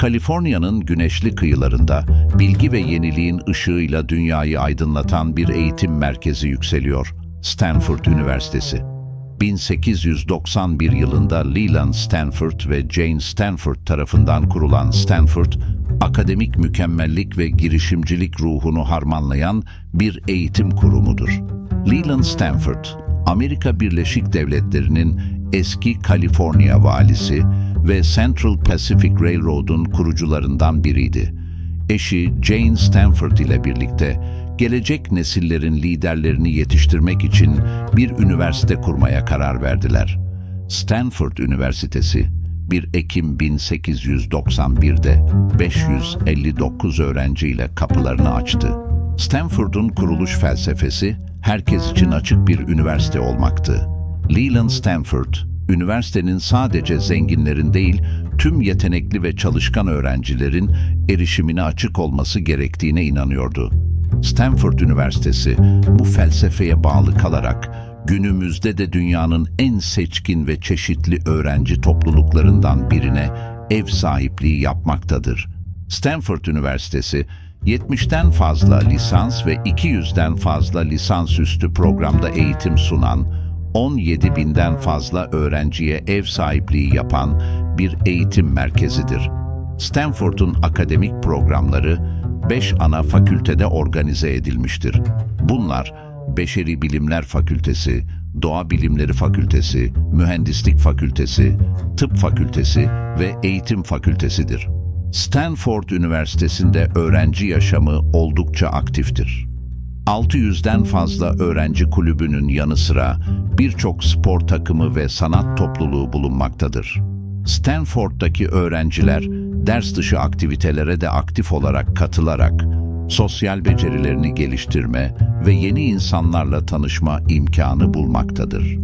Kaliforniya'nın güneşli kıyılarında bilgi ve yeniliğin ışığıyla dünyayı aydınlatan bir eğitim merkezi yükseliyor. Stanford Üniversitesi. 1891 yılında Leland Stanford ve Jane Stanford tarafından kurulan Stanford, akademik mükemmellik ve girişimcilik ruhunu harmanlayan bir eğitim kurumudur. Leland Stanford, Amerika Birleşik Devletleri'nin eski Kaliforniya valisi ve Central Pacific Railroad'un kurucularından biriydi. Eşi Jane Stanford ile birlikte gelecek nesillerin liderlerini yetiştirmek için bir üniversite kurmaya karar verdiler. Stanford Üniversitesi 1 Ekim 1891'de 559 öğrenciyle kapılarını açtı. Stanford'un kuruluş felsefesi herkes için açık bir üniversite olmaktı. Leland Stanford, üniversitenin sadece zenginlerin değil, tüm yetenekli ve çalışkan öğrencilerin erişimine açık olması gerektiğine inanıyordu. Stanford Üniversitesi bu felsefeye bağlı kalarak günümüzde de dünyanın en seçkin ve çeşitli öğrenci topluluklarından birine ev sahipliği yapmaktadır. Stanford Üniversitesi 70'ten fazla lisans ve 200'den fazla lisansüstü programda eğitim sunan 17 binden fazla öğrenciye ev sahipliği yapan bir eğitim merkezidir. Stanford'un akademik programları 5 ana fakültede organize edilmiştir. Bunlar Beşeri Bilimler Fakültesi, Doğa Bilimleri Fakültesi, Mühendislik Fakültesi, Tıp Fakültesi ve Eğitim Fakültesidir. Stanford Üniversitesi'nde öğrenci yaşamı oldukça aktiftir. 600'den fazla öğrenci kulübünün yanı sıra birçok spor takımı ve sanat topluluğu bulunmaktadır. Stanford'daki öğrenciler ders dışı aktivitelere de aktif olarak katılarak sosyal becerilerini geliştirme ve yeni insanlarla tanışma imkanı bulmaktadır.